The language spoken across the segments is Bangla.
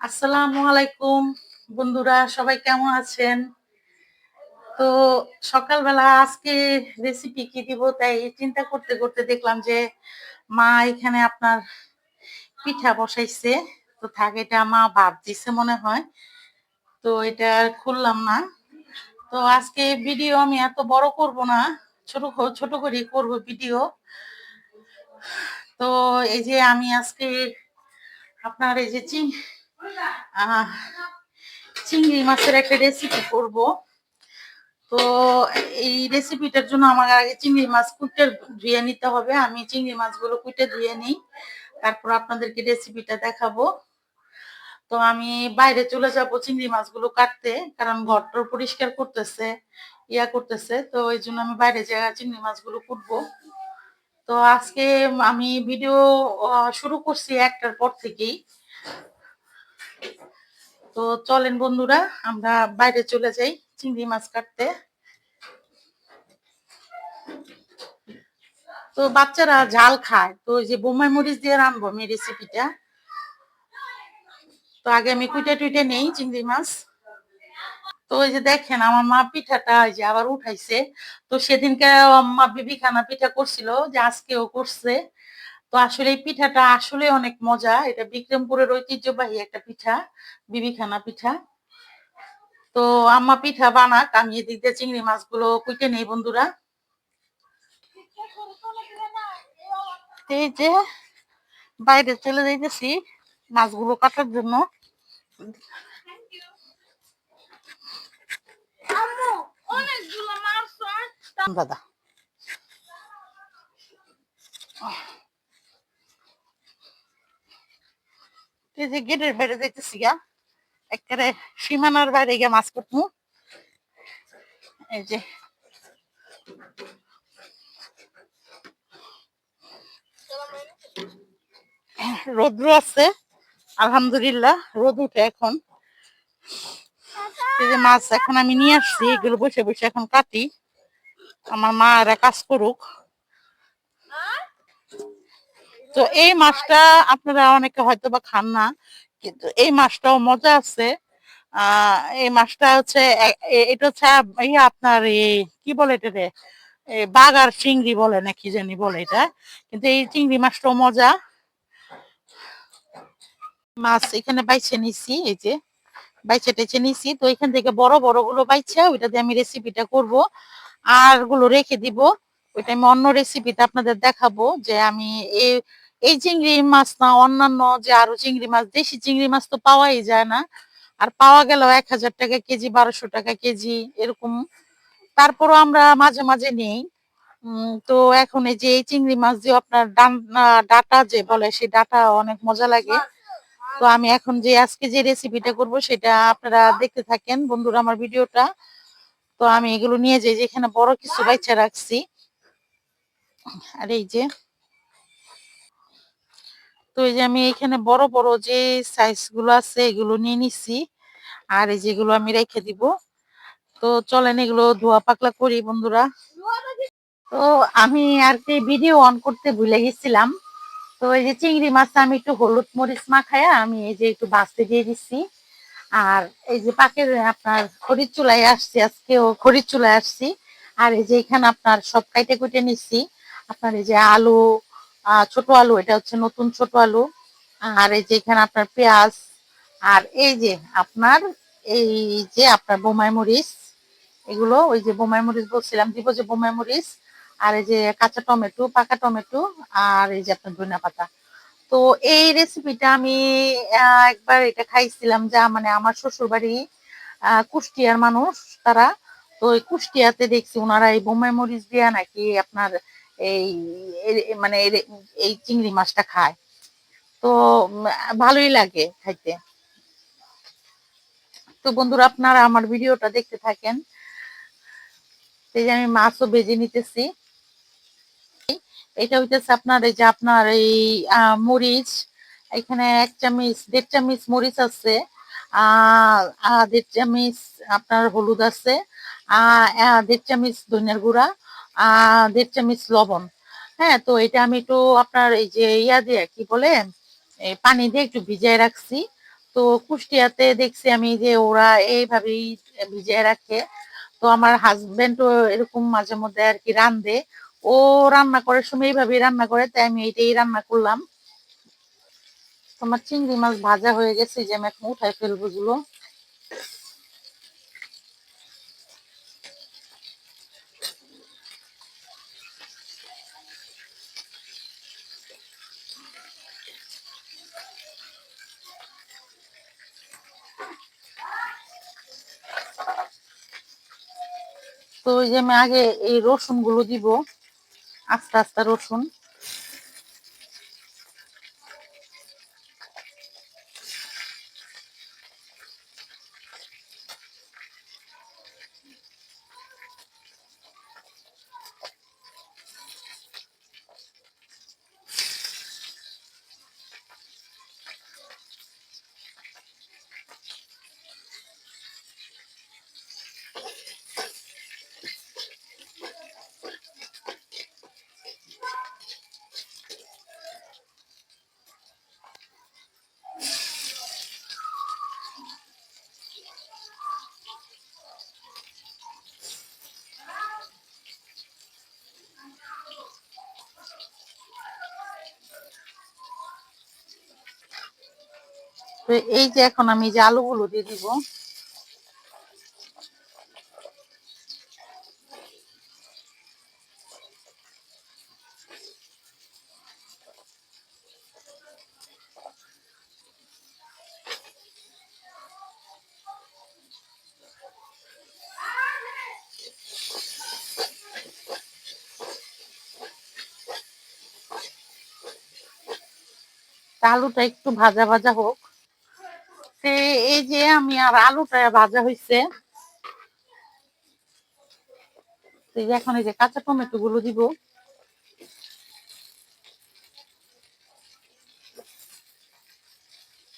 আসসালামু আলাইকুম বন্ধুরা সবাই কেমন আছেন? তো সকালবেলা আজকে রেসিপি কি দিব তাই চিন্তা করতে করতে দেখলাম যে মা এখানে আপনার পিঠা বসাইছে। তো থাক এটা মা ভাব দিছে মনে হয়। তো এটা খুললাম না। তো আজকে ভিডিও আমি এত বড় করব না ছোট ছোট করে করব ভিডিও তো এই যে আমি আজকে আপনার এই যে চিং আহ, চিংড়ি মাছের একটা রেসিপি করব। তো এই রেসিপিটার জন্য আমার আগে চিংড়ি মাছ কুটে ধুয়ে নিতে হবে। আমি চিংড়ি মাছগুলো কুটে ধুয়ে নিই। তারপর আপনাদেরকে রেসিপিটা দেখাবো। তো আমি বাইরে চলে যাব চিংড়ি মাছগুলো কাটতে, কারণ ঘরটর পরিষ্কার করতেছে, ইয়া করতেছে। তো ওই জন্য আমি বাইরে যাই চিংড়ি মাছগুলো কুটবো। তো আজকে আমি ভিডিও শুরু করছি একটার পর থেকেই। তো চলেন বন্ধুরা, আমরা বাইরে চলে যাই চিংড়ি মাছ কাটতে। তো বাচ্চারা ঝাল খায়, তো যে বোমাই মরিচ দিয়ে রানবো আমি রেসিপিটা তো আগে আমি কুইটে টুইটে নেই চিংড়ি মাছ। তো ওই যে দেখেন আমার মা পিঠাটা যে আবার উঠাইছে। তো সেদিনকে মা বিবিখানা পিঠা করছিল, যে আজকেও করছে। তো আসলে এই পিঠাটা আসলে অনেক মজা। এটা বিক্রমপুরের ঐতিহ্যবাহী একটা পিঠা বিবিখানা পিঠা। তো আম্মা পিঠা বানাক আমি এদিক দিয়ে চিংড়ি মাছগুলো কুইটে নেই বন্ধুরা। এই যে বাইরে চলে যাইতেছি মাছগুলো কাটার জন্য। দাদা। এই যে গেটের বাইরে যাইতেছি গা, একেবারে সীমানার বাইরে গিয়ে মাছ কাটবো এই যে। রোদ্র আছে, আলহামদুলিল্লাহ, রোদ উঠে এখন। এই যে মাছ এখন আমি নিয়ে আসছি, এগুলো বসে বসে এখন কাটি। আমার মা এরা কাজ করুক। তো এই মাছটা আপনারা অনেকে হয়তো বা খান না, কিন্তু এই মাছটাও মজা আছে। এই মাছটা হচ্ছে এটা হচ্ছে ইয়ে আপনার কি বলে এটা রে? বাগার চিংড়ি বলে না কি জানি বলে এটা, কিন্তু এই চিংড়ি মাছটাও মজা। মাছ এখানে বাইছে নিছি, এই যে বাইছে টেছে নিছি, তো এখান থেকে বড় বড়গুলো বাইছে, ওইটা দিয়ে আমি রেসিপিটা করব। আরগুলো রেখে দিব, ওইটা আমি অন্য রেসিপিতে আপনাদের দেখাবো যে আমি এই এই চিংড়ি মাছ না, অন্যান্য যে আরও চিংড়ি মাছ, দেশি চিংড়ি মাছ তো পাওয়াই যায় না। আর পাওয়া গেলেও এক হাজার টাকা কেজি, বারোশো টাকা কেজি এরকম। তারপরও আমরা মাঝে মাঝে নেই। তো এখন এই যে এই চিংড়ি মাছ যে আপনার ডাটা যে বলে, সেই ডাটা অনেক মজা লাগে। তো আমি এখন যে আজকে যে রেসিপিটা করব, সেটা আপনারা দেখতে থাকেন বন্ধুরা আমার ভিডিওটা। তো আমি এগুলো নিয়ে যাই যে এখানে বড় কিছু বাচ্চা রাখছি। আর এই যে তো এই যে আমি এখানে বড় বড় যে সাইজগুলো আছে এগুলো নিয়ে নিছি। আর এই যেগুলো আমি রেখে দিব। তো চলেন এগুলো ধোয়া পাকলা করি বন্ধুরা। তো আমি আর কি ভিডিও অন করতে ভুলে গেছিলাম। তো এই যে চিংড়ি মাছ আমি একটু হলুদ মরিচ মাখায়া আমি এই যে একটু বাঁচতে দিয়ে দিচ্ছি আর এই যে পাকের আপনার খড়ির চুলায় আসছি, আজকেও খড়ির চুলায় আসছি। আর এই যে এখানে আপনার সব কাইটে কুটে নিচ্ছি আপনার এই যে আলু ছোট আলু এটা হচ্ছে নতুন ছোট আলু। আর এই যে এখানে আপনার পেঁয়াজ আর এই যে আপনার এই যে আপনার বোমাই মরিচ এগুলো ওই যে বোমাই মরিচ বলছিলাম দিব যে বোমাই মরিচ আর এই যে কাঁচা টমেটো পাকা টমেটো আর এই যে আপনার ধনিয়া পাতা। তো এই রেসিপিটা আমি একবার এটা খাইছিলাম যা মানে আমার শ্বশুর বাড়ি আহ, কুষ্টিয়ার মানুষ তারা। তো ওই কুষ্টিয়াতে দেখছি ওনারা এই বোম্বাই মরিচ দিয়া নাকি আপনার এই মানে এই চিংড়ি মাছটা খায়। তো ভালোই লাগে খাইতে। তো বন্ধুরা, আপনারা আমার ভিডিওটা দেখতে থাকেন। এই যে আমি মাছও ভেজে নিতেছি। এটা হইতেছে আপনার এই যে আপনার এই মরিচ। এখানে এক চামিচ, দেড় চামিচ মরিচ আছে। আহ দেড় চামচ আপনার হলুদ আছে। আহ দেড় চামিচ ধনিয়ার গুঁড়া। দেড় চামচ লবণ। হ্যাঁ তো এটা আমি একটু আপনার এই যে ইয়া দিয়ে, কি বলে পানি দিয়ে একটু ভিজায় রাখছি। তো কুষ্টিয়াতে দেখছি আমি যে ওরা এইভাবেই ভিজিয়ে রাখে। তো আমার হাজবেন্ডও এরকম মাঝে মধ্যে আর কি রান্ধে ও রান্না করার সময় এইভাবেই রান্না করে, তাই আমি এইটাই রান্না করলাম। তোমার চিংড়ি মাছ ভাজা হয়ে গেছে যে আমি এখন উঠাই ফেলবগুলো ওই যে আমি আগে এই রসুনগুলো দিব আস্তে আস্তে রসুন। তো এই যে এখন আমি যে আলুগুলো দিয়ে দিব। আলুটা একটু ভাজা ভাজা হোক। তে এই যে আমি আর আলুটা ভাজা হইছে। এখন এই যে কাঁচা টমেটো গুলো দিব।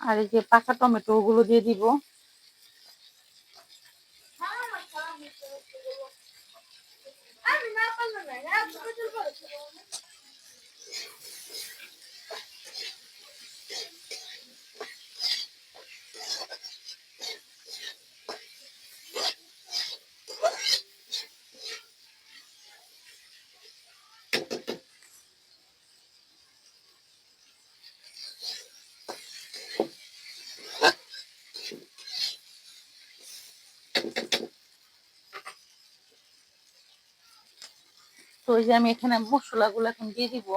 আর এই যে পাকা টমেটো গুলো দিয়ে দিব। তো ওই যে আমি এখানে মশলাগুলো এখন দিয়ে দিব।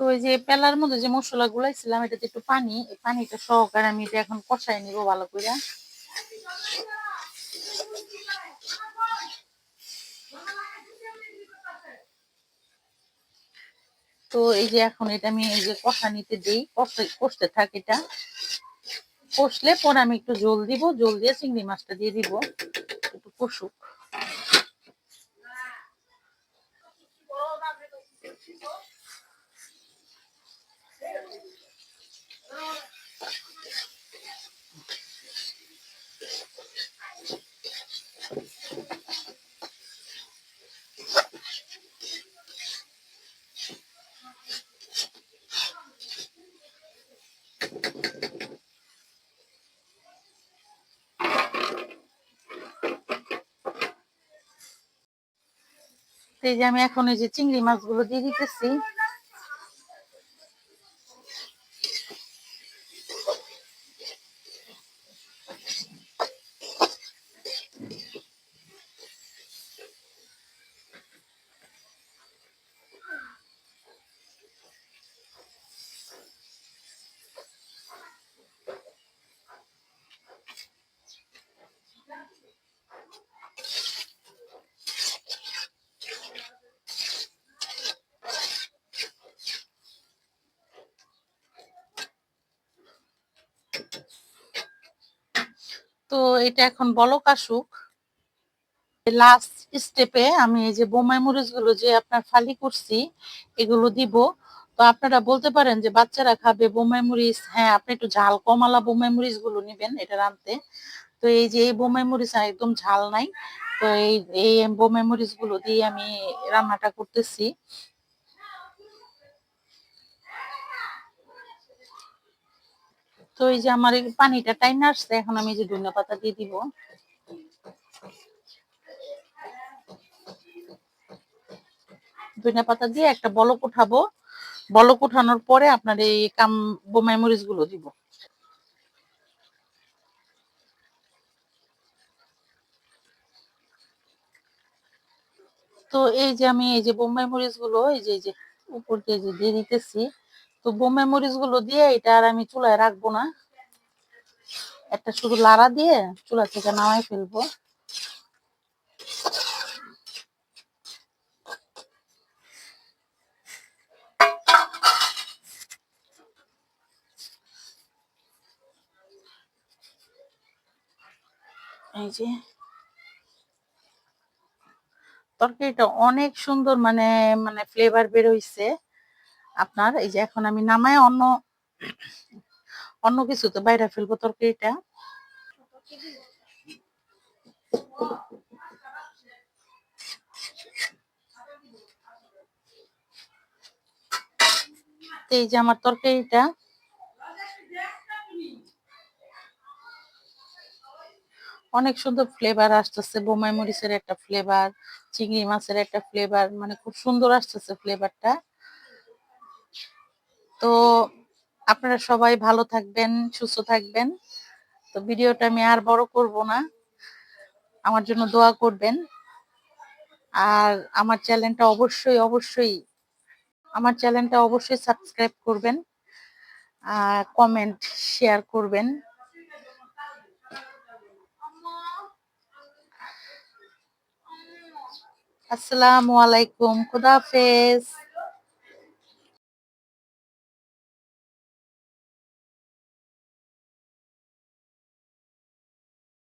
তো ওই যে পেলার মধ্যে যে মশলা গুলাইছিলাম এটাতে একটু পানি, এই পানিটা সহকারে আমি এটা এখন কষাই নিব ভালো করে। তো এই যে এখন এটা আমি এই যে কষা নিতে দিই কষতে থাক এটা। কষলে পরে আমি একটু জল দিব, জল দিয়ে চিংড়ি মাছটা দিয়ে দিব। একটু কষুক। এই যে আমি এখন এই যে চিংড়ি মাছগুলো দিয়ে দিতেছি তো এটা এখন বলক আসুক। লাস্ট স্টেপে আমি এই যে বোমাই মরিচগুলো যে আপনার ফালি করছি, এগুলো দিব। তো আপনারা বলতে পারেন যে বাচ্চারা খাবে বোমাই মরিচ হ্যাঁ আপনি একটু ঝাল কমালা বোমাই মরিচগুলো নিবেন এটা রানতে তো এই যে এই বোমাই মরিচ একদম ঝাল নাই, তো এই এই বোমাই মরিচগুলো দিয়ে আমি রান্নাটা করতেছি। তো এই যে আমার পানিটা টাইম আসছে, এখন আমি যে ধনিয়া পাতা দিয়ে দিব। ধনিয়া পাতা দিয়ে একটা বলক উঠাবো। বলক উঠানোর পরে আপনার এই কাম বোমাই মরিচগুলো দিব। তো এই যে আমি এই যে বোম্বাই মরিচগুলো এই যে এই যে উপর দিয়ে দিয়ে দিতেছি তো বোম্বাই মরিচগুলো দিয়ে এটা আর আমি চুলায় রাখব না। একটা শুধু লাড়া দিয়ে চুলা থেকে নামাই ফেলব। এই যে তরকারিটা অনেক সুন্দর মানে মানে ফ্লেভার বের হইছে। আপনার, এই যে এখন আমি নামায় অন্য অন্য কিছুতে বাইরে ফেলব তরকারিটা। তো এই যে আমার তরকারিটা। অনেক সুন্দর ফ্লেভার আসতেছে, বোমাই মরিচের একটা ফ্লেভার চিংড়ি মাছের একটা ফ্লেভার মানে খুব সুন্দর আসতেছে ফ্লেভারটা তো আপনারা সবাই ভালো থাকবেন, সুস্থ থাকবেন। তো ভিডিওটা আমি আর বড় করব না। আমার জন্য দোয়া করবেন। আর আমার চ্যানেলটা অবশ্যই অবশ্যই, আমার চ্যানেলটা অবশ্যই সাবস্ক্রাইব করবেন আর কমেন্ট, শেয়ার করবেন। আসসালামু আলাইকুম, খুদা হাফেজ।